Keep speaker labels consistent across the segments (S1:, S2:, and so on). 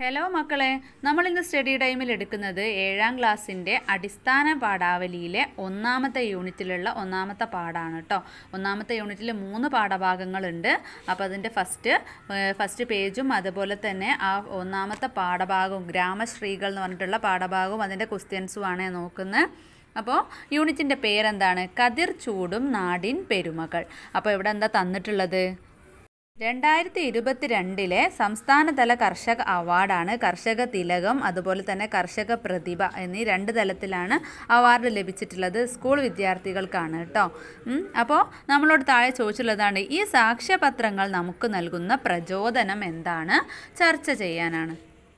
S1: Hello മക്കളെ. നമ്മൾ ഇന്ന് സ്റ്റഡി ടൈമിൽ എടുക്കുന്നത് ഏഴാം ക്ലാസ്സിന്റെ അടിസ്ഥാന പാഠാവലിയിലെ ഒന്നാമത്തെ യൂണിറ്റിലുള്ള ഒന്നാമത്തെ പാഠമാണ് കേട്ടോ ഒന്നാമത്തെ യൂണിറ്റിൽ മൂന്ന് പാഠഭാഗങ്ങളുണ്ട്. അപ്പോൾ അതിന്റെ ഫസ്റ്റ് ഫസ്റ്റ് പേജും അതുപോലെ തന്നെ ആ ഒന്നാമത്തെ പാഠഭാഗവും ഗ്രാമശ്രീകൾ എന്ന് പറഞ്ഞിട്ടുള്ള പാഠഭാഗവും അതിന്റെ ക്വസ്റ്റ്യൻസുമാണ് നോക്കുന്നത്. അപ്പോൾ യൂണിറ്റിന്റെ പേരെന്താണ്? കതിർ ചൂടും നാടിൻ പെരുമകൾ. അപ്പോൾ ഇവിടെ എന്താ തന്നിട്ടുള്ളത്? രണ്ടായിരത്തി ഇരുപത്തിരണ്ടിലെ സംസ്ഥാനതല കർഷക അവാർഡാണ് കർഷക തിലകം അതുപോലെ തന്നെ കർഷക പ്രതിഭ എന്നീ രണ്ട് തലത്തിലാണ് അവാർഡ് ലഭിച്ചിട്ടുള്ളത് സ്കൂൾ വിദ്യാർത്ഥികൾക്കാണ് കേട്ടോ അപ്പോൾ നമ്മളോട് താഴെ ചോദിച്ചിട്ടുള്ളതാണ് ഈ സാക്ഷ്യപത്രങ്ങൾ നമുക്ക് നൽകുന്ന പ്രചോദനം എന്താണ്? ചർച്ച ചെയ്യാനാണ്.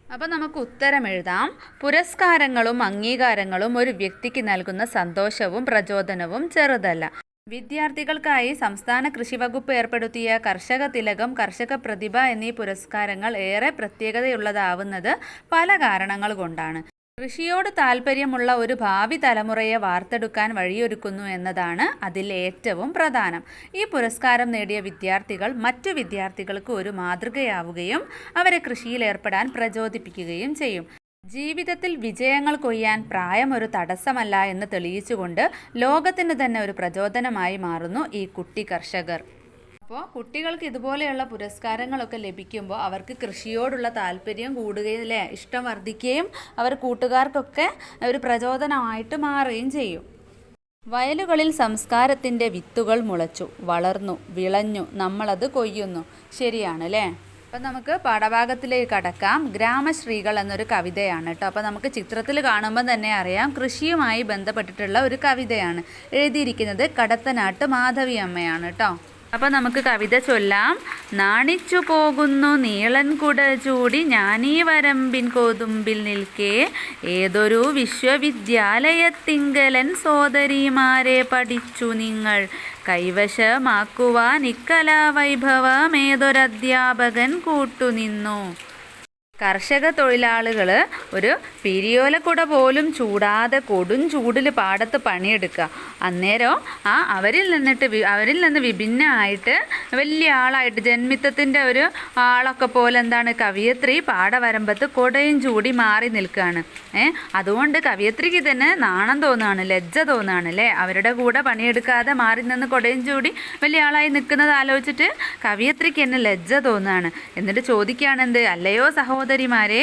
S1: അപ്പോൾ നമുക്ക് ഉത്തരം എഴുതാം. പുരസ്കാരങ്ങളും അംഗീകാരങ്ങളും ഒരു വ്യക്തിക്ക് നൽകുന്ന സന്തോഷവും പ്രചോദനവും ചെറുതല്ല. വിദ്യാർത്ഥികൾക്കായി സംസ്ഥാന കൃഷി വകുപ്പ് ഏർപ്പെടുത്തിയ കർഷക തിലകം കർഷക പ്രതിഭ എന്നീ പുരസ്കാരങ്ങൾ ഏറെ പ്രത്യേകതയുള്ളതാവുന്നത് പല കാരണങ്ങൾ കൊണ്ടാണ്. കൃഷിയോട് താല്പര്യമുള്ള ഒരു ഭാവി തലമുറയെ വാർത്തെടുക്കാൻ വഴിയൊരുക്കുന്നു എന്നതാണ് അതിൽ ഏറ്റവും പ്രധാനം. ഈ പുരസ്കാരം നേടിയ വിദ്യാർത്ഥികൾ മറ്റു വിദ്യാർത്ഥികൾക്ക് ഒരു മാതൃകയാവുകയും അവരെ കൃഷിയിൽ ഏർപ്പെടാൻ പ്രചോദിപ്പിക്കുകയും ചെയ്യും. ജീവിതത്തിൽ വിജയങ്ങൾ കൊയ്യാൻ പ്രായം ഒരു തടസ്സമല്ല എന്ന് തെളിയിച്ചുകൊണ്ട് ലോകത്തിന് തന്നെ ഒരു പ്രചോദനമായി മാറുന്നു ഈ കുട്ടി കർഷകർ. അപ്പോൾ കുട്ടികൾക്ക് ഇതുപോലെയുള്ള പുരസ്കാരങ്ങളൊക്കെ ലഭിക്കുമ്പോൾ അവർക്ക് കൃഷിയോടുള്ള താല്പര്യം കൂടുകയും അല്ലേ ഇഷ്ടം വർദ്ധിക്കുകയും അവർ കൂട്ടുകാർക്കൊക്കെ ഒരു പ്രചോദനമായിട്ട് മാറുകയും ചെയ്യും. വയലുകളിൽ സംസ്കാരത്തിന്റെ വിത്തുകൾ മുളച്ചു വളർന്നു വിളഞ്ഞു നമ്മളത് കൊയ്യുന്നു. ശരിയാണ് അല്ലേ അപ്പം നമുക്ക് പാഠഭാഗത്തിലേക്ക് കടക്കാം. ഗ്രാമശ്രീകൾ എന്നൊരു കവിതയാണ് കേട്ടോ. അപ്പോൾ നമുക്ക് ചിത്രത്തിൽ കാണുമ്പോൾ തന്നെ അറിയാം കൃഷിയുമായി ബന്ധപ്പെട്ടിട്ടുള്ള ഒരു കവിതയാണ്. എഴുതിയിരിക്കുന്നത് കടത്തനാട്ട് മാധവി അമ്മയാണ് കേട്ടോ. അപ്പം നമുക്ക് കവിത ചൊല്ലാം. നാണിച്ചു പോകുന്നു നീളൻ കുട ചൂടി ഞാനീ വരമ്പിൻ കോതുമ്പിൽ നിൽക്കേ. ഏതൊരു വിശ്വവിദ്യാലയത്തിങ്കലൻ സോദരിമാരെ പഠിച്ചു നിങ്ങൾ. കൈവശമാക്കുവാൻ ഇക്കലാവൈഭവം ഏതൊരധ്യാപകൻ കൂട്ടുനിന്നു. കർഷക തൊഴിലാളികൾ ഒരു പിരിയോലക്കുട പോലും ചൂടാതെ കൊടും ചൂടിൽ പാടത്ത് പണിയെടുക്കുക. അന്നേരം ആ അവരിൽ നിന്നിട്ട് അവരിൽ നിന്ന് വിഭിന്നമായിട്ട് വലിയ ആളായിട്ട് ജന്മിത്തത്തിന്റെ ഒരു ആളൊക്കെ പോലെ എന്താണ് കവിയത്രി പാടവരമ്പത്ത് കൊടയും ചൂടി മാറി നിൽക്കുകയാണ്. അതുകൊണ്ട് കവിയത്രിക്ക് തന്നെ നാണം തോന്നുകയാണ് ലജ്ജ തോന്നുകയാണ് അല്ലേ? അവരുടെ കൂടെ പണിയെടുക്കാതെ മാറി നിന്ന് കൊടയും ചൂടി വലിയ ആളായി നിൽക്കുന്നത് ആലോചിച്ചിട്ട് കവിയത്രിക്ക് തന്നെ ലജ്ജ തോന്നുകയാണ്. എന്നിട്ട് ചോദിക്കുകയാണ് എന്ത്? അല്ലയോ സഹോദരിമാരെ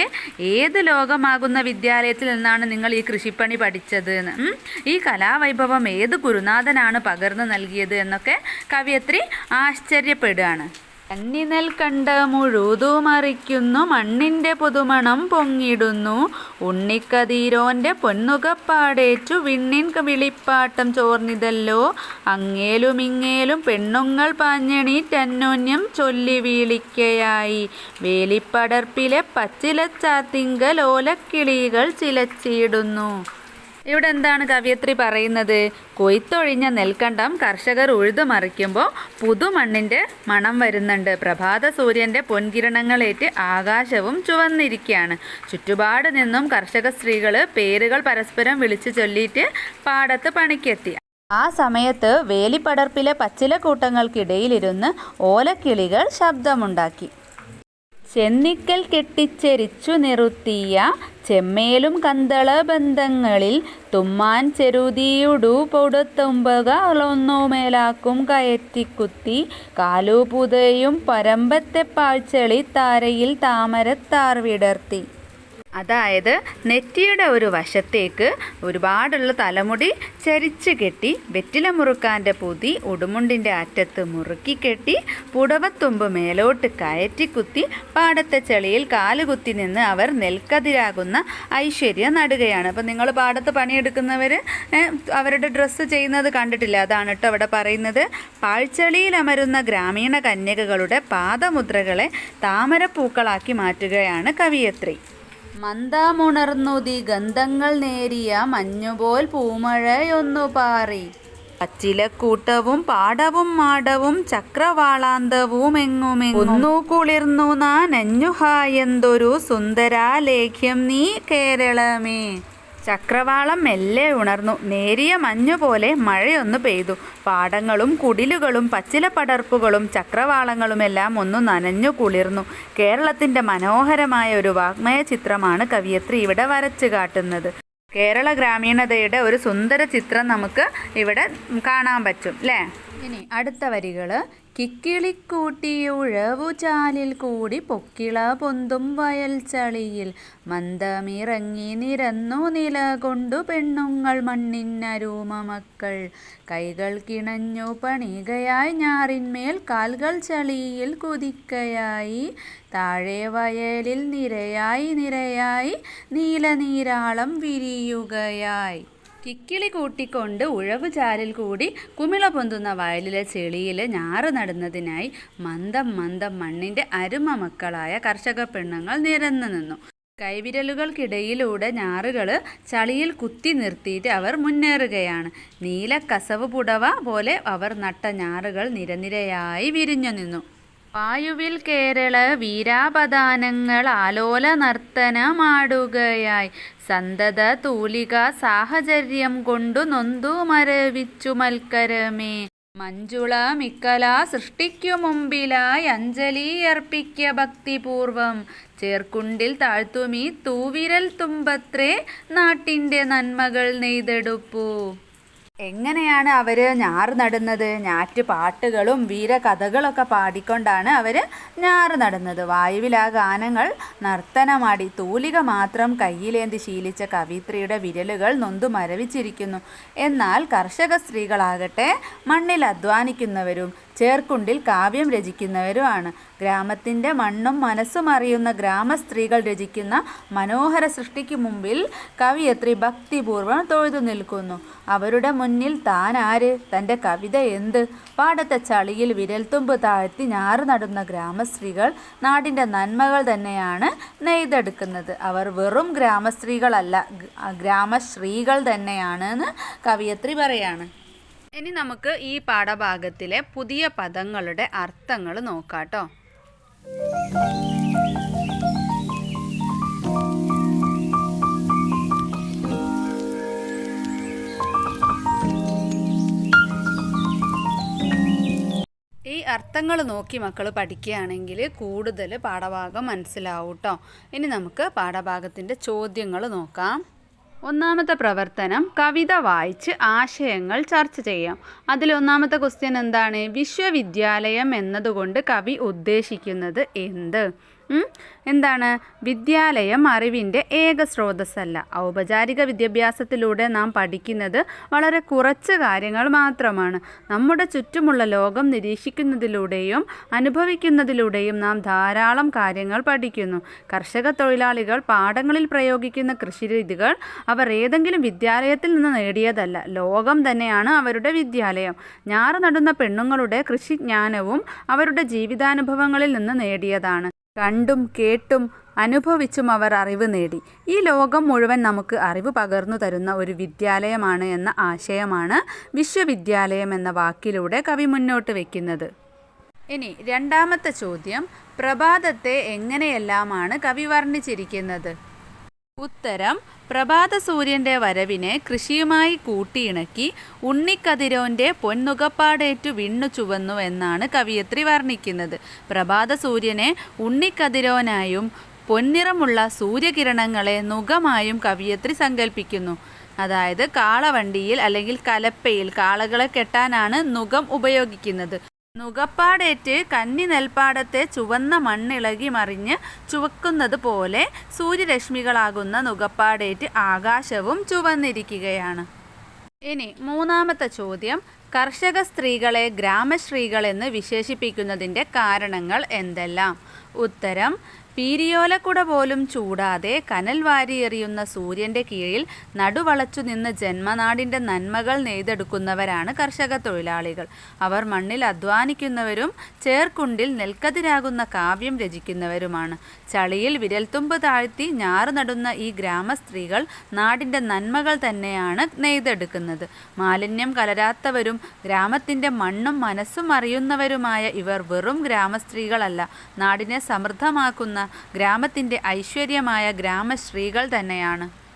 S1: ഏത് ലോകമാകുന്ന വിദ്യാലയത്തിൽ നിന്നാണ് നിങ്ങൾ ഈ കൃഷിപ്പണി പഠിച്ചത് എന്ന്? ഈ കലാവൈഭവം ഏത് ഗുരുനാഥനാണ് പകർന്നു നൽകിയത് എന്നൊക്കെ കവിയത്രി ആശ്ചര്യപ്പെടുകയാണ്. കന്നിനെൽ കണ്ട് മുഴുതു മറിക്കുന്നു മണ്ണിന്റെ പുതുമണം പൊങ്ങിടുന്നു. ഉണ്ണിക്കതീരോന്റെ പൊന്നുകപ്പാടേറ്റു വിണ്ണിൻ വിളിപ്പാട്ടം ചോർന്നിതല്ലോ. അങ്ങേലും ഇങ്ങേലും പെണ്ണുങ്ങൾ പാഞ്ഞണീറ്റന്യോന്യം ചൊല്ലി വീളിക്കയായി. വേലിപ്പടർപ്പിലെ പച്ചിലച്ചാത്തിങ്കൽ ഓലക്കിളികൾ ചിലച്ചിടുന്നു. ഇവിടെ എന്താണ് കവിയത്രി പറയുന്നത്? കൊയ്ത്തൊഴിഞ്ഞ നെൽക്കണ്ടം കർഷകർ ഉഴുതുമറിക്കുമ്പോൾ പുതുമണ്ണിന്റെ മണം വരുന്നുണ്ട്. പ്രഭാത സൂര്യന്റെ പൊൻകിരണങ്ങളേറ്റ് ആകാശവും ചുവന്നിരിക്കുകയാണ്. ചുറ്റുപാട് നിന്നും കർഷക സ്ത്രീകൾ പേരുകൾ പരസ്പരം വിളിച്ചു ചൊല്ലിയിട്ട് പാടത്ത് പണിക്കെത്തി. ആ സമയത്ത് വേലിപ്പടർപ്പിലെ പച്ചിലക്കൂട്ടങ്ങൾക്കിടയിലിരുന്ന് ഓലക്കിളികൾ ശബ്ദമുണ്ടാക്കി. ചെന്നിക്കൽ കെട്ടിച്ചെരിച്ചു നിറുത്തിയ ചെമ്മേലും കന്തള ബന്ധങ്ങളിൽ തുമ്മാൻ ചെരുതിയുടു ചെറുതിയുടു പൊടുത്തുമ്പകളൊന്നുമേലാക്കും കയറ്റിക്കുത്തി കാലുപുതയും പരമ്പത്തെ പാഴ്ചളി താരയിൽ താമരത്താർ വിടർത്തി. അതായത് നെറ്റിയുടെ ഒരു വശത്തേക്ക് ഒരുപാടുള്ള തലമുടി ചരിച്ച് കെട്ടി വെറ്റില മുറുക്കാന്റെ പൊതി ഉടുമുണ്ടിന്റെ അറ്റത്ത് മുറുക്കി കെട്ടി പുടവത്തുമ്പ് മേലോട്ട് കയറ്റി കുത്തി പാടത്തെ ചെളിയിൽ കാലുകുത്തി നിന്ന് അവർ നെൽക്കതിരാകുന്ന ഐശ്വര്യ നടുകയാണ്. അപ്പം നിങ്ങൾ പാടത്ത് പണിയെടുക്കുന്നവർ അവരുടെ ഡ്രസ്സ് ചെയ്യുന്നത് കണ്ടിട്ടില്ല? അതാണ് കേട്ടോ അവിടെ പറയുന്നത്. പാഴ്ചെളിയിൽ അമരുന്ന ഗ്രാമീണ കന്യകകളുടെ പാദമുദ്രകളെ താമരപ്പൂക്കളാക്കി മാറ്റുകയാണ് കവിയത്രി. മന്ദമുണർന്നുതി ഗന്ധങ്ങൾ നേരിയ മഞ്ഞുപോൽ പൂമഴയൊന്നു പാറി. പച്ചിലക്കൂട്ടവും പാടവും മാടവും ചക്രവാളാന്തവും എങ്ങുമെങ്ങുന്നു കുളിർന്നു നാ നെഞ്ഞുഹായെന്തൊരു സുന്ദരാലേഖ്യം നീ കേരളമേ. ചക്രവാളം മെല്ലെ ഉണർന്നു. നേരിയ മഞ്ഞുപോലെ മഴയൊന്നു പെയ്തു. പാടങ്ങളും കുടിലുകളും പച്ചിലപ്പടർപ്പുകളും ചക്രവാളങ്ങളുമെല്ലാം ഒന്ന് നനഞ്ഞു കുളിർന്നു. കേരളത്തിന്റെ മനോഹരമായ ഒരു വാഗ്മയ ചിത്രമാണ് കവിയത്രി ഇവിടെ വരച്ചു കാട്ടുന്നത്. കേരള ഗ്രാമീണതയുടെ ഒരു സുന്ദര ചിത്രം നമുക്ക് ഇവിടെ കാണാൻ പറ്റും അല്ലേ ഇനി അടുത്ത വരികൾ കിക്കിളിക്കൂട്ടിയുഴവുചാലിൽ കൂടി പൊക്കിള പൊന്തും വയൽ ചളിയിൽ. മന്ദമിറങ്ങി നിരന്നു നില കൊണ്ടു പെണ്ണുങ്ങൾ മണ്ണിന്നരൂമ മക്കൾ കൈകൾ കിണഞ്ഞു പണികയായി ഞാറിന്മേൽ കാൽകൾ ചളിയിൽ കുതിക്കയായി. താഴെ വയലിൽ നിരയായി നിരയായി നീലനീരാളം വിരിയുകയായി. കിക്കിളി കൂട്ടിക്കൊണ്ട് ഉഴവ് ചാലിൽ കൂടി കുമിള പൊന്തുന്ന വയലിലെ ചെളിയിൽ ഞാറ് നടുന്നതിനായി മന്ദം മന്ദം മണ്ണിന്റെ അരുമ മക്കളായ കർഷക പെണ്ണുങ്ങൾ നിരന്നു നിന്നു. കൈവിരലുകൾക്കിടയിലൂടെ ഞാറുകൾ ചളിയിൽ കുത്തി നിർത്തിയിട്ട് അവർ മുന്നേറുകയാണ്. നീല കസവ് പുടവ പോലെ അവർ നട്ട ഞാറുകൾ നിരനിരയായി വിരിഞ്ഞു നിന്നു. വായുവിൽ കേരള വീരാപദാനങ്ങൾ ആലോല നർത്തനമാടുകയായി സന്തത തൂലിക സാഹചര്യം കൊണ്ടു നൊന്തു മരവിച്ചു മൽക്കരമേ. മഞ്ജുള മിക്കല സൃഷ്ടിക്കു മുമ്പിലായി അഞ്ജലി അർപ്പിക്ക ഭക്തിപൂർവം. ചേർക്കുണ്ടിൽ താഴ്ത്തുമീ തൂവിരൽ തുമ്പത്രേ നാട്ടിന്റെ നന്മകൾ നെയ്തെടുപ്പൂ. എങ്ങനെയാണ് അവർ ഞാറ് നടുന്നത്? ഞാറ്റ് പാട്ടുകളും വീരകഥകളൊക്കെ പാടിക്കൊണ്ടാണ് അവർ ഞാറ് നടുന്നത്. വായുവിൽ ആ ഗാനങ്ങൾ നർത്തനമാടി തൂലിക മാത്രം കയ്യിലേന്തി ശീലിച്ച കവിത്രിയുടെ വിരലുകൾ നൊന്തു മരവിച്ചിരിക്കുന്നു. എന്നാൽ കർഷക സ്ത്രീകളാകട്ടെ മണ്ണിൽ അധ്വാനിക്കുന്നവരും ചേർക്കുണ്ടിൽ കാവ്യം രചിക്കുന്നവരുമാണ്. ഗ്രാമത്തിന്റെ മണ്ണും മനസ്സും അറിയുന്ന ഗ്രാമസ്ത്രീകൾ രചിക്കുന്ന മനോഹര സൃഷ്ടിക്ക് മുമ്പിൽ കവിയത്രി ഭക്തിപൂർവം തൊഴുതു നിൽക്കുന്നു. അവരുടെ മുന്നിൽ താൻ ആര് തന്റെ കവിത എന്ത്? പാടത്തെ ചളിയിൽ വിരൽത്തുമ്പ് താഴ്ത്തി ഞാറ് നടുന്ന ഗ്രാമസ്ത്രീകൾ നാടിന്റെ നന്മകൾ തന്നെയാണ് നെയ്തെടുക്കുന്നത്. അവർ വെറും ഗ്രാമസ്ത്രീകളല്ല ഗ്രാമശ്രീകൾ തന്നെയാണ് എന്ന് കവിയത്രി പറയാണ്. ഇനി നമുക്ക് ഈ പാഠഭാഗത്തിലെ പുതിയ പദങ്ങളുടെ അർത്ഥങ്ങൾ നോക്കാം അർത്ഥങ്ങൾ നോക്കി മക്കൾ പഠിക്കുകയാണെങ്കിൽ കൂടുതൽ പാഠഭാഗം മനസ്സിലാവും കേട്ടോ ഇനി നമുക്ക് പാഠഭാഗത്തിന്റെ ചോദ്യങ്ങൾ നോക്കാം. ഒന്നാമത്തെ പ്രവർത്തനം കവിത വായിച്ച് ആശയങ്ങൾ ചർച്ച ചെയ്യാം. അതിൽ ഒന്നാമത്തെ ക്വസ്റ്റ്യൻ എന്താണ്? വിശ്വവിദ്യാലയം എന്നതുകൊണ്ട് കവി ഉദ്ദേശിക്കുന്നത് എന്ത്? എന്താണ്? വിദ്യാലയം അറിവിന്റെ ഏക സ്രോതസ്സല്ല. ഔപചാരിക വിദ്യാഭ്യാസത്തിലൂടെ നാം പഠിക്കുന്നത് വളരെ കുറച്ച് കാര്യങ്ങൾ മാത്രമാണ്. നമ്മുടെ ചുറ്റുമുള്ള ലോകം നിരീക്ഷിക്കുന്നതിലൂടെയും അനുഭവിക്കുന്നതിലൂടെയും നാം ധാരാളം കാര്യങ്ങൾ പഠിക്കുന്നു. കർഷക തൊഴിലാളികൾ പാടങ്ങളിൽ പ്രയോഗിക്കുന്ന കൃഷിരീതികൾ അവർ ഏതെങ്കിലും വിദ്യാലയത്തിൽ നിന്ന് നേടിയതല്ല. ലോകം തന്നെയാണ് അവരുടെ വിദ്യാലയം. ഞാറ് നടുന്ന പെണ്ണുങ്ങളുടെ കൃഷിജ്ഞാനവും അവരുടെ ജീവിതാനുഭവങ്ങളിൽ നിന്ന് നേടിയതാണ്. കണ്ടും കേട്ടും അനുഭവിച്ചും അവർ അറിവ് നേടി. ഈ ലോകം മുഴുവൻ നമുക്ക് അറിവ് പകർന്നു തരുന്ന ഒരു വിദ്യാലയമാണ് എന്ന ആശയമാണ് വിശ്വവിദ്യാലയം എന്ന വാക്കിലൂടെ കവി മുന്നോട്ട് വയ്ക്കുന്നത് ഇനി രണ്ടാമത്തെ ചോദ്യം പ്രഭാതത്തെ എങ്ങനെയെല്ലാമാണ് കവി വർണിച്ചിരിക്കുന്നത്? ഉത്തരം പ്രഭാത സൂര്യന്റെ വരവിനെ കൃഷിയുമായി കൂട്ടിയിണക്കി ഉണ്ണിക്കതിരോന്റെ പൊന്നുകപ്പാടേറ്റു വിണ്ണു ചുവന്നു എന്നാണ് കവിയത്രി വർണിക്കുന്നത്. പ്രഭാത സൂര്യനെ ഉണ്ണിക്കതിരോനായും പൊന്നിറമുള്ള സൂര്യകിരണങ്ങളെ നുഖമായും കവിയത്രി സങ്കല്പിക്കുന്നു അതായത് കാളവണ്ടിയിൽ അല്ലെങ്കിൽ കലപ്പയിൽ കാളകളെ കെട്ടാനാണ് നുഖം ഉപയോഗിക്കുന്നത്. നുകപ്പാടേറ്റ് കന്നി നെൽപ്പാടത്തെ ചുവന്ന മണ്ണിളകി മറിഞ്ഞ് ചുവക്കുന്നത് പോലെ സൂര്യരശ്മികളാകുന്ന നുകപ്പാടേറ്റ് ആകാശവും ചുവന്നിരിക്കുകയാണ്. ഇനി മൂന്നാമത്തെ ചോദ്യം കർഷക സ്ത്രീകളെ ഗ്രാമശ്രീകളെന്ന് വിശേഷിപ്പിക്കുന്നതിന്റെ കാരണങ്ങൾ എന്തെല്ലാം? ഉത്തരം പീരിയോലക്കുട പോലും ചൂടാതെ കനൽ വാരിയെറിയുന്ന സൂര്യന്റെ കീഴിൽ നടുവളച്ചു നിന്ന് ജന്മനാടിന്റെ നന്മകൾ നെയ്തെടുക്കുന്നവരാണ് കർഷക തൊഴിലാളികൾ. അവർ മണ്ണിൽ അധ്വാനിക്കുന്നവരും ചേർക്കുണ്ടിൽ നെൽക്കതിരാകുന്ന കാവ്യം രചിക്കുന്നവരുമാണ്. ചളിയിൽ വിരൽത്തുമ്പ് താഴ്ത്തി ഞാറ് നടുന്ന ഈ ഗ്രാമ സ്ത്രീകൾ നാടിന്റെ നന്മകൾ തന്നെയാണ് നെയ്തെടുക്കുന്നത്. മാലിന്യം കലരാത്തവരും ഗ്രാമത്തിന്റെ മണ്ണും മനസ്സും അറിയുന്നവരുമായ ഇവർ വെറും ഗ്രാമസ്ത്രീകളല്ല. നാടിനെ സമൃദ്ധമാക്കുന്ന ഗ്രാമത്തിന്റെ ഐശ്വര്യമായ ഗ്രാമശ്രീകൾ തന്നെയാണ്.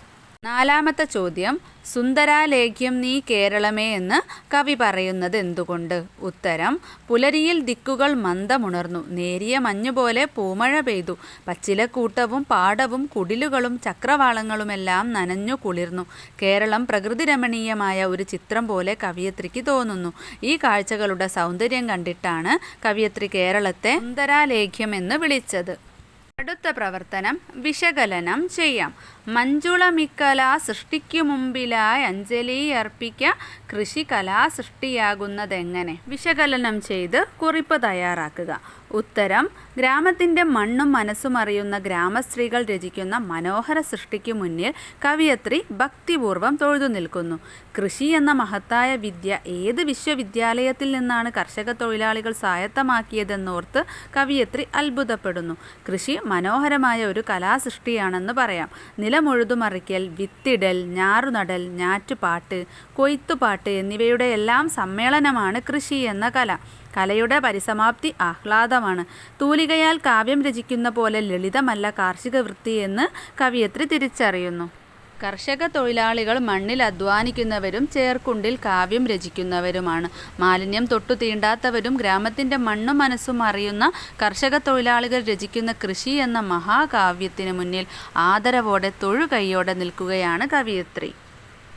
S1: നാലാമത്തെ ചോദ്യം സുന്ദരാലേഖ്യം നീ കേരളമേ എന്ന് കവി പറയുന്നത് എന്തുകൊണ്ട്? ഉത്തരം പുലരിയിൽ ദിക്കുകൾ മന്ദമുണർന്നു. നേരിയ മഞ്ഞുപോലെ പൂമഴ പെയ്തു. പച്ചിലക്കൂട്ടവും പാടവും കുടിലുകളും ചക്രവാളങ്ങളുമെല്ലാം നനഞ്ഞു കുളിർന്നു. കേരളം പ്രകൃതിരമണീയമായ ഒരു ചിത്രം പോലെ കവിയത്രിക്ക് തോന്നുന്നു. ഈ കാഴ്ചകളുടെ സൗന്ദര്യം കണ്ടിട്ടാണ് കവിയത്രി കേരളത്തെ സുന്ദരാലേഖ്യം എന്ന് വിളിച്ചത്. അടുത്ത പ്രവർത്തനം വിശകലനം ചെയ്യാം. മഞ്ജുളമിക്കല സൃഷ്ടിക്കു മുമ്പിലായി അഞ്ജലി അർപ്പിക്ക കൃഷി കലാസൃഷ്ടിയാകുന്നതെങ്ങനെ വിശകലനം ചെയ്ത് കുറിപ്പ് തയ്യാറാക്കുക. ഉത്തരം ഗ്രാമത്തിന്റെ മണ്ണും മനസ്സും അറിയുന്ന ഗ്രാമസ്ത്രീകൾ രചിക്കുന്ന മനോഹര സൃഷ്ടിക്ക് മുന്നിൽ കവിയത്രി ഭക്തിപൂർവം തൊഴുതു നിൽക്കുന്നു. കൃഷി എന്ന മഹത്തായ വിദ്യ ഏത് വിശ്വവിദ്യാലയത്തിൽ നിന്നാണ് കർഷക തൊഴിലാളികൾ സ്വായത്തമാക്കിയതെന്നോർത്ത് കവിയത്രി അത്ഭുതപ്പെടുന്നു. കൃഷി മനോഹരമായ ഒരു കലാസൃഷ്ടിയാണെന്ന് പറയാം. നിലമുഴുതുമറിക്കൽ വിത്തിടൽ ഞാറുനടൽ ഞാറ്റുപാട്ട് കൊയ്ത്തുപാട്ട് എന്നിവയുടെ എല്ലാം സമ്മേളനമാണ് കൃഷി എന്ന കല. കലയുടെ പരിസമാപ്തി ആഹ്ലാദമാണ്. തൂലികയാൽ കാവ്യം രചിക്കുന്ന പോലെ ലളിതമല്ല കാർഷിക വൃത്തി എന്ന് കവിയത്രി തിരിച്ചറിയുന്നു. കർഷക തൊഴിലാളികൾ മണ്ണിൽ അധ്വാനിക്കുന്നവരും ചേർക്കുണ്ടിൽ കാവ്യം രചിക്കുന്നവരുമാണ്. മാലിന്യം തൊട്ടു തീണ്ടാത്തവരും ഗ്രാമത്തിന്റെ മണ്ണും മനസ്സും അറിയുന്ന കർഷക തൊഴിലാളികൾ രചിക്കുന്ന കൃഷി എന്ന മഹാകാവ്യത്തിന് മുന്നിൽ ആദരവോടെ തൊഴുകൈയോടെ നിൽക്കുകയാണ് കവിയത്രി.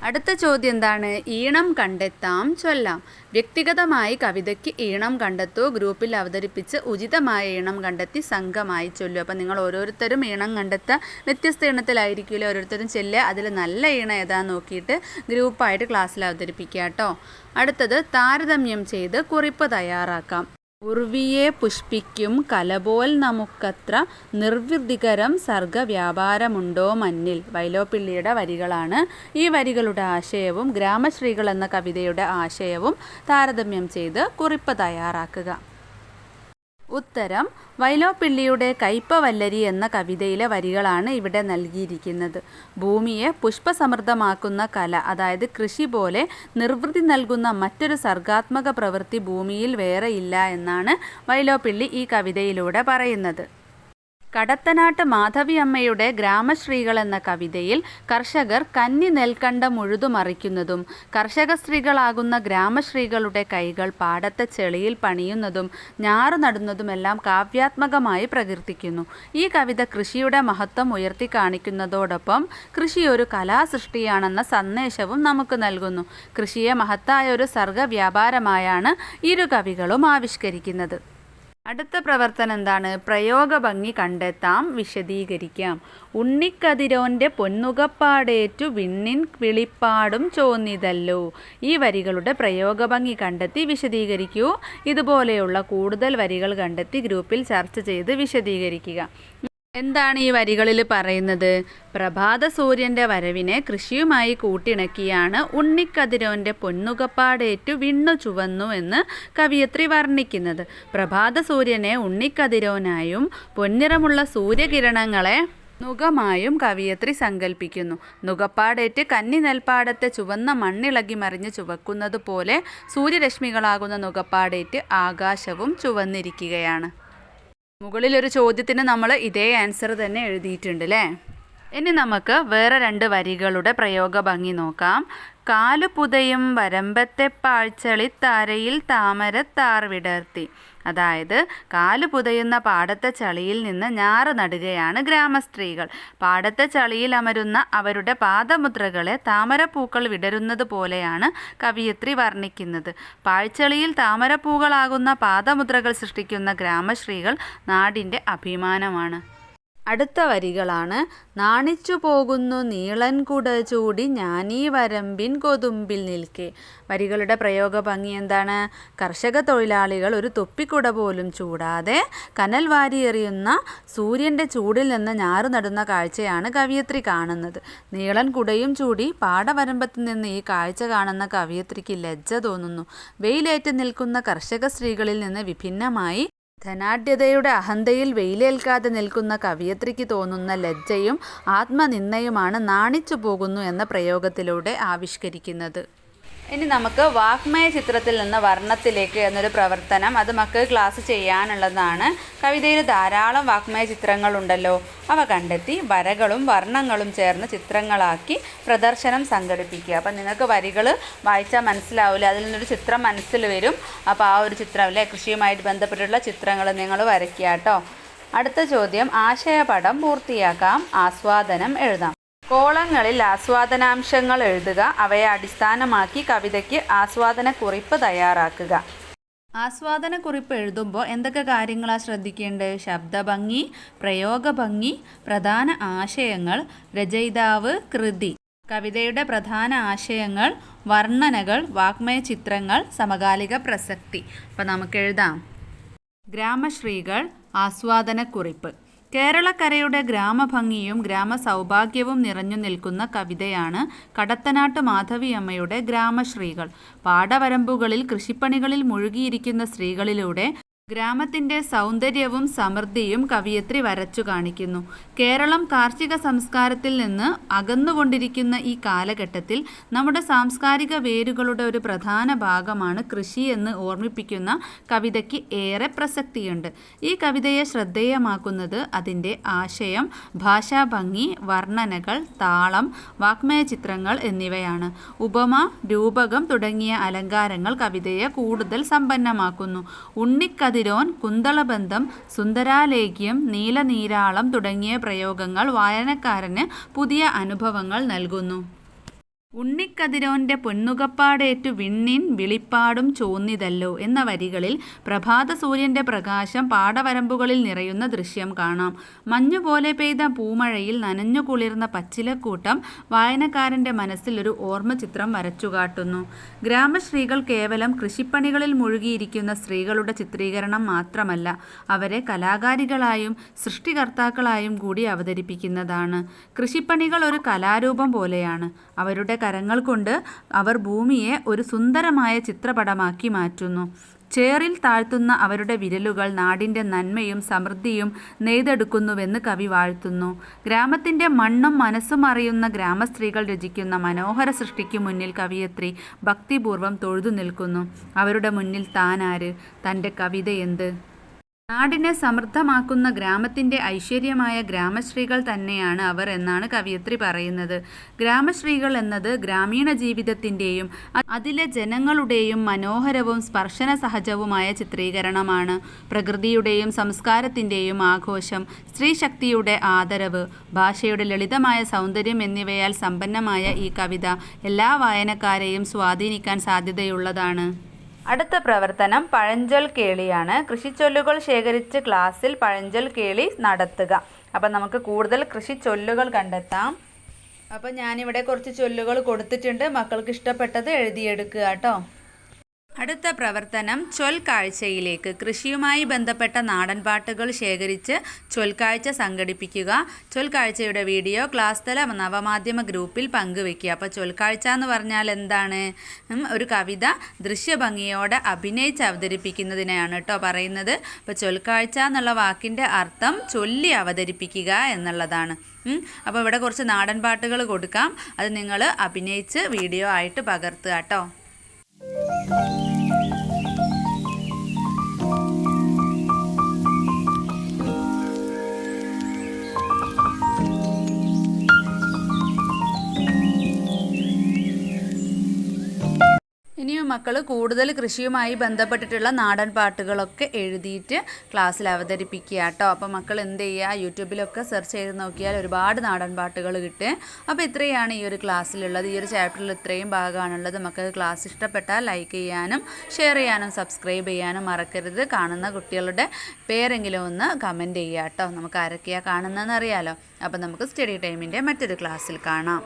S1: അടുത്ത ചോദ്യം എന്താണ് ഈണം കണ്ടെത്താം ചൊല്ലാം. വ്യക്തിഗതമായി കവിതയ്ക്ക് ഈണം കണ്ടെത്തൂ ഗ്രൂപ്പിൽ അവതരിപ്പിച്ച് ഉചിതമായ ഈണം കണ്ടെത്തി സംഘമായി ചൊല്ലു. അപ്പം നിങ്ങൾ ഓരോരുത്തരും ഈണം കണ്ടെത്തുക വ്യത്യസ്ത ഈണത്തിലായിരിക്കുമല്ലോ ഓരോരുത്തരും ചെല്ലുക അതിൽ നല്ല ഈണം ഏതാന്ന് നോക്കിയിട്ട് ഗ്രൂപ്പായിട്ട് ക്ലാസ്സിൽ അവതരിപ്പിക്കുക കേട്ടോ. അടുത്തത് താരതമ്യം ചെയ്ത് കുറിപ്പ് തയ്യാറാക്കാം. ഉർവിയെ പുഷ്പിക്കും കലപോൽ നമുക്കത്ര നിർവൃതികരം സർഗവ്യാപാരമുണ്ടോ മഞ്ഞിൽ വൈലോപ്പിള്ളിയുടെ വരികളാണ്. ഈ വരികളുടെ ആശയവും ഗ്രാമശ്രീകൾ എന്ന കവിതയുടെ ആശയവും താരതമ്യം ചെയ്ത് കുറിപ്പ് തയ്യാറാക്കുക. ഉത്തരം വൈലോപ്പിള്ളിയുടെ കയ്പവല്ലരി എന്ന കവിതയിലെ വരികളാണ് ഇവിടെ നൽകിയിരിക്കുന്നത്. ഭൂമിയെ പുഷ്പസമൃദ്ധമാക്കുന്ന കല അതായത് കൃഷി പോലെ നിർവൃത്തി നൽകുന്ന മറ്റൊരു സർഗാത്മക പ്രവൃത്തി ഭൂമിയിൽ വേറെ ഇല്ല എന്നാണ് വൈലോപ്പിള്ളി ഈ കവിതയിലൂടെ പറയുന്നത്. കടത്തനാട്ട് മാധവിയമ്മയുടെ ഗ്രാമശ്രീകൾ എന്ന കവിതയിൽ കർഷകർ കന്നി നെൽക്കണ്ടം ഉഴുതുമറിക്കുന്നതും കർഷക സ്ത്രീകളാകുന്ന ഗ്രാമശ്രീകളുടെ കൈകൾ പാടത്തെ ചെളിയിൽ പണിയുന്നതും ഞാറു നടുന്നതുമെല്ലാം കാവ്യാത്മകമായി പ്രകീർത്തിക്കുന്നു. ഈ കവിത കൃഷിയുടെ മഹത്വം ഉയർത്തി കാണിക്കുന്നതോടൊപ്പം കൃഷി ഒരു കലാസൃഷ്ടിയാണെന്ന സന്ദേശവും നമുക്ക് നൽകുന്നു. കൃഷിയെ മഹത്തായ ഒരു സർഗ വ്യാപാരമായാണ് ഇരു കവികളും ആവിഷ്കരിക്കുന്നത്. അടുത്ത പ്രവർത്തനം എന്താണ് പ്രയോഗഭംഗി കണ്ടെത്താം വിശദീകരിക്കാം. ഉണ്ണിക്കതിരോന്റെ പൊന്നുകപ്പാടേറ്റു വിണ്ണിൻ വിളിപ്പാടും ചോന്നിതല്ലോ. ഈ വരികളുടെ പ്രയോഗഭംഗി കണ്ടെത്തി വിശദീകരിക്കൂ. ഇതുപോലെയുള്ള കൂടുതൽ വരികൾ കണ്ടെത്തി ഗ്രൂപ്പിൽ ചർച്ച ചെയ്ത് വിശദീകരിക്കുക. എന്താണ് ഈ വരികളിൽ പറയുന്നത്? പ്രഭാത സൂര്യന്റെ വരവിനെ കൃഷിയുമായി കൂട്ടിണക്കിയാണ് ഉണ്ണിക്കതിരോന്റെ പൊന്നുകപ്പാടേറ്റു വിണ്ണു ചുവന്നു എന്ന് കവിയത്രി വർണിക്കുന്നത്. പ്രഭാത സൂര്യനെ ഉണ്ണിക്കതിരോനായും പൊന്നിറമുള്ള സൂര്യകിരണങ്ങളെ നുകമായും കവിയത്രി സങ്കല്പിക്കുന്നു നുകപ്പാടേറ്റ് കന്നി നെൽപ്പാടത്തെ ചുവന്ന മണ്ണിളകി മറിഞ്ഞ് ചുവക്കുന്നത് പോലെ സൂര്യരശ്മികളാകുന്ന നുകപ്പാടേറ്റ് ആകാശവും ചുവന്നിരിക്കുകയാണ്. മുകളിലൊരു ചോദ്യത്തിന് നമ്മൾ ഇതേ ആൻസർ തന്നെ എഴുതിയിട്ടുണ്ട് അല്ലേ ഇനി നമുക്ക് വേറെ രണ്ട് വരികളുടെ പ്രയോഗ ഭംഗി നോക്കാം. കാലു പുതയും വരമ്പത്തെ പാഴ്ചളിത്താരയിൽ താമരത്താർ വിടർത്തി. അതായത് കാൽ പുതയുന്ന പാടത്തെ ചളിയിൽ നിന്ന് ഞാറ് നടുകയാണ് ഗ്രാമസ്ത്രീകൾ. പാടത്തെ ചളിയിൽ അമരുന്ന അവരുടെ പാദമുദ്രകളെ താമരപ്പൂക്കൾ വിടരുന്നത് പോലെയാണ് കവിയത്രി വർണിക്കുന്നത്. പാഴ്ചളിയിൽ താമരപ്പൂകളാകുന്ന പാദമുദ്രകൾ സൃഷ്ടിക്കുന്ന ഗ്രാമശ്രീകൾ നാടിന്റെ അഭിമാനമാണ്. അടുത്ത വരികളാണ്. നാണിച്ചു പോകുന്നു നീളൻ കുട ചൂടി ഞാനീ വരമ്പിൻ കൊതുമ്പിൽ നിൽക്കെ. വരികളുടെ പ്രയോഗ ഭംഗി എന്താണ്? കർഷക തൊഴിലാളികൾ ഒരു തൊപ്പിക്കുട പോലും ചൂടാതെ കനൽ വാരി എറിയുന്ന സൂര്യന്റെ ചൂടിൽ നിന്ന് ഞാറ് നടുന്ന കാഴ്ചയാണ് കവിയത്രി കാണുന്നത്. നീളൻ കുടയും ചൂടി പാടവരമ്പത്ത് നിന്ന് ഈ കാഴ്ച കാണുന്ന കവിയത്രിക്ക് ലജ്ജ തോന്നുന്നു. വെയിലേറ്റ് നിൽക്കുന്ന കർഷക സ്ത്രീകളിൽ നിന്ന് വിഭിന്നമായി ധനാഢ്യതയുടെ അഹന്തയിൽ വെയിലേൽക്കാതെ നിൽക്കുന്ന കവിയത്രിക്ക് തോന്നുന്ന ലജ്ജയും ആത്മനിന്ദയുമാണ് നാണിച്ചു പോകുന്നു എന്ന പ്രയോഗത്തിലൂടെ ആവിഷ്കരിക്കുന്നത്. ഇനി നമുക്ക് വാഗ്മയ ചിത്രത്തിൽ നിന്ന് വർണത്തിലേക്ക് എന്നൊരു പ്രവർത്തനം അത് മക്കൾക്ക് ക്ലാസ് ചെയ്യാനുള്ളതാണ്. കവിതയിൽ ധാരാളം വാഗ്മയ ചിത്രങ്ങളുണ്ടല്ലോ. അവ കണ്ടെത്തി വരകളും വർണങ്ങളും ചേർന്ന് ചിത്രങ്ങളാക്കി പ്രദർശനം സംഘടിപ്പിക്കുക. അപ്പം നിങ്ങൾക്ക് വരികൾ വായിച്ചാൽ മനസ്സിലാവില്ല? അതിൽ നിന്നൊരു ചിത്രം മനസ്സിൽ വരും. അപ്പോൾ ആ ഒരു ചിത്രം അല്ലേ? കൃഷിയുമായിട്ട് ബന്ധപ്പെട്ടുള്ള ചിത്രങ്ങൾ നിങ്ങൾ വരയ്ക്കുക കേട്ടോ. അടുത്ത ചോദ്യം. ആശയപടം പൂർത്തിയാക്കാം. ആസ്വാദനം എഴുതാം. കോളങ്ങളിൽ ആസ്വാദനാംശങ്ങൾ എഴുതുക. അവയെ അടിസ്ഥാനമാക്കി കവിതയ്ക്ക് ആസ്വാദന കുറിപ്പ് തയ്യാറാക്കുക. ആസ്വാദന കുറിപ്പ് എഴുതുമ്പോൾ എന്തൊക്കെ കാര്യങ്ങളാണ് ശ്രദ്ധിക്കേണ്ടത്? ശബ്ദഭംഗി പ്രയോഗഭംഗി പ്രധാന ആശയങ്ങൾ രചയിതാവ് കൃതി. കവിതയുടെ പ്രധാന ആശയങ്ങൾ വർണനകൾ വാഗ്മയ ചിത്രങ്ങൾ സമകാലിക പ്രസക്തി. അപ്പോൾ നമുക്ക് എഴുതാം. ഗ്രാമശ്രീകൾ ആസ്വാദനക്കുറിപ്പ്. കേരളക്കരയുടെ ഗ്രാമഭംഗിയും ഗ്രാമസൗഭാഗ്യവും നിറഞ്ഞു നിൽക്കുന്ന കവിതയാണ് കടത്തനാട്ട് മാധവിയമ്മയുടെ ഗ്രാമശ്രീകൾ. പാടവരമ്പുകളിൽ കൃഷിപ്പണികളിൽ മുഴുകിയിരിക്കുന്ന സ്ത്രീകളിലൂടെ ഗ്രാമത്തിന്റെ സൗന്ദര്യവും സമൃദ്ധിയും കവിയത്രി വരച്ചു കാണിക്കുന്നു. കേരളം കാർഷിക സംസ്കാരത്തിൽ നിന്ന് അകന്നുകൊണ്ടിരിക്കുന്ന ഈ കാലഘട്ടത്തിൽ നമ്മുടെ സാംസ്കാരിക വേരുകളുടെ ഒരു പ്രധാന ഭാഗമാണ് കൃഷി എന്ന് ഓർമ്മിപ്പിക്കുന്ന കവിതയ്ക്ക് ഏറെ പ്രസക്തിയുണ്ട്. ഈ കവിതയെ ശ്രദ്ധേയമാക്കുന്നത് അതിന്റെ ആശയം ഭാഷാഭംഗി വർണനകൾ താളം വാക്മയ ചിത്രങ്ങൾ എന്നിവയാണ്. ഉപമ രൂപകം തുടങ്ങിയ അലങ്കാരങ്ങൾ കവിതയെ കൂടുതൽ സമ്പന്നമാക്കുന്നു. ഉണ്ണിക്കഥ കതിരോൻ കുന്തളബന്ധം സുന്ദരാലേഖ്യം നീലനീരാളം തുടങ്ങിയ പ്രയോഗങ്ങൾ വായനക്കാരന് പുതിയ അനുഭവങ്ങൾ നൽകുന്നു. ഉണ്ണിക്കതിരോന്റെ പൊന്നുകപ്പാടേറ്റു വിണ്ണിൻ വിളിപ്പാടും ചോന്നിതല്ലോ എന്ന വരികളിൽ പ്രഭാത സൂര്യന്റെ പ്രകാശം പാടവരമ്പുകളിൽ നിറയുന്ന ദൃശ്യം കാണാം. മഞ്ഞുപോലെ പെയ്ത പൂമഴയിൽ നനഞ്ഞു കുളിർന്ന പച്ചിലക്കൂട്ടം വായനക്കാരന്റെ മനസ്സിൽ ഒരു ഓർമ്മ ചിത്രം വരച്ചുകാട്ടുന്നു. ഗ്രാമശ്രീകൾ കേവലം കൃഷിപ്പണികളിൽ മുഴുകിയിരിക്കുന്ന സ്ത്രീകളുടെ ചിത്രീകരണം മാത്രമല്ല അവരെ കലാകാരികളായും സൃഷ്ടികർത്താക്കളായും കൂടി അവതരിപ്പിക്കുന്നതാണ്. കൃഷിപ്പണികൾ ഒരു കലാരൂപം പോലെയാണ്. അവരുടെ കരങ്ങൾ കൊണ്ട് അവർ ഭൂമിയെ ഒരു സുന്ദരമായ ചിത്രപടമാക്കി മാറ്റുന്നു. ചേറിൽ താഴ്ത്തുന്ന അവരുടെ വിരലുകൾ നാടിന്റെ നന്മയും സമൃദ്ധിയും നെയ്തെടുക്കുന്നുവെന്ന് കവി വാഴ്ത്തുന്നു. ഗ്രാമത്തിന്റെ മണ്ണും മനസ്സും അറിയുന്ന ഗ്രാമസ്ത്രീകൾ രചിക്കുന്ന മനോഹര സൃഷ്ടിക്ക് മുന്നിൽ കവിയത്രി ഭക്തിപൂർവം തൊഴുതു നിൽക്കുന്നു. അവരുടെ മുന്നിൽ താനാര് തന്റെ കവിത എന്ത്? നാടിനെ സമൃദ്ധമാക്കുന്ന ഗ്രാമത്തിന്റെ ഐശ്വര്യമായ ഗ്രാമശ്രീകൾ തന്നെയാണ് അവർ എന്നാണ് കവിയത്രി പറയുന്നത്. ഗ്രാമശ്രീകൾ എന്നത് ഗ്രാമീണ ജീവിതത്തിന്റെയും അതിലെ ജനങ്ങളുടെയും മനോഹരവും സ്പർശന സഹജവുമായ ചിത്രീകരണമാണ്. പ്രകൃതിയുടെയും സംസ്കാരത്തിന്റെയും ആഘോഷം സ്ത്രീശക്തിയുടെ ആദരവ് ഭാഷയുടെ ലളിതമായ സൗന്ദര്യം എന്നിവയാൽ സമ്പന്നമായ ഈ കവിത എല്ലാ വായനക്കാരെയും സ്വാധീനിക്കാൻ സാധ്യതയുള്ളതാണ്. അടുത്ത പ്രവർത്തനം പഴഞ്ചൊൽ കേളിയാണ്. കൃഷിച്ചൊല്ലുകൾ ശേഖരിച്ച് ക്ലാസ്സിൽ പഴഞ്ചൽ കേളി നടത്തുക. അപ്പം നമുക്ക് കൂടുതൽ കൃഷിച്ചൊല്ലുകൾ കണ്ടെത്താം. അപ്പം ഞാനിവിടെ കുറച്ച് ചൊല്ലുകൾ കൊടുത്തിട്ടുണ്ട്. മക്കൾക്ക് ഇഷ്ടപ്പെട്ടത് എഴുതിയെടുക്കുക കേട്ടോ. അടുത്ത പ്രവർത്തനം ചൊൽക്കാഴ്ചയിലേക്ക്. കൃഷിയുമായി ബന്ധപ്പെട്ട നാടൻ പാട്ടുകൾ ശേഖരിച്ച് ചൊൽക്കാഴ്ച സംഘടിപ്പിക്കുക. ചൊൽക്കാഴ്ചയുടെ വീഡിയോ ക്ലാസ് തല നവമാധ്യമ ഗ്രൂപ്പിൽ പങ്കുവെക്കുക അപ്പോൾ ചൊൽക്കാഴ്ച എന്ന് പറഞ്ഞാൽ എന്താണ്? ഒരു കവിത ദൃശ്യഭംഗിയോടെ അഭിനയിച്ച് അവതരിപ്പിക്കുന്നതിനെയാണ് കേട്ടോ പറയുന്നത്. അപ്പോൾ ചൊൽക്കാഴ്ച എന്നുള്ള വാക്കിന്റെ അർത്ഥം ചൊല്ലി അവതരിപ്പിക്കുക എന്നുള്ളതാണ്. അപ്പോൾ ഇവിടെ കുറച്ച് നാടൻ പാട്ടുകൾ കൊടുക്കാം. അത് നിങ്ങൾ അഭിനയിച്ച് വീഡിയോ ആയിട്ട് പകർത്തുക കേട്ടോ. Música മക്കൾ കൂടുതൽ കൃഷിയുമായി ബന്ധപ്പെട്ടിട്ടുള്ള നാടൻ പാട്ടുകളൊക്കെ എഴുതിയിട്ട് ക്ലാസ്സിൽ അവതരിപ്പിക്കുക കേട്ടോ അപ്പോൾ മക്കൾ എന്ത് ചെയ്യുക യൂട്യൂബിലൊക്കെ സെർച്ച് ചെയ്ത് നോക്കിയാൽ ഒരുപാട് നാടൻ പാട്ടുകൾ കിട്ടും. അപ്പോൾ ഇത്രയാണ് ഈ ഒരു ക്ലാസ്സിലുള്ളത്. ഈ ഒരു ചാപ്റ്ററിൽ ഇത്രയും ഭാഗമാണുള്ളത്. മക്കൾ ക്ലാസ് ഇഷ്ടപ്പെട്ടാൽ ലൈക്ക് ചെയ്യാനും ഷെയർ ചെയ്യാനും സബ്സ്ക്രൈബ് ചെയ്യാനും മറക്കരുത്. കാണുന്ന കുട്ടികളുടെ പേരെങ്കിലും ഒന്ന് കമന്റ് ചെയ്യുക കേട്ടോ. നമുക്ക് ആരൊക്കെയാണ് കാണുന്നതെന്ന് അറിയാലോ. അപ്പോൾ നമുക്ക് സ്റ്റഡി ടൈമിന്റെ മറ്റൊരു ക്ലാസ്സിൽ കാണാം.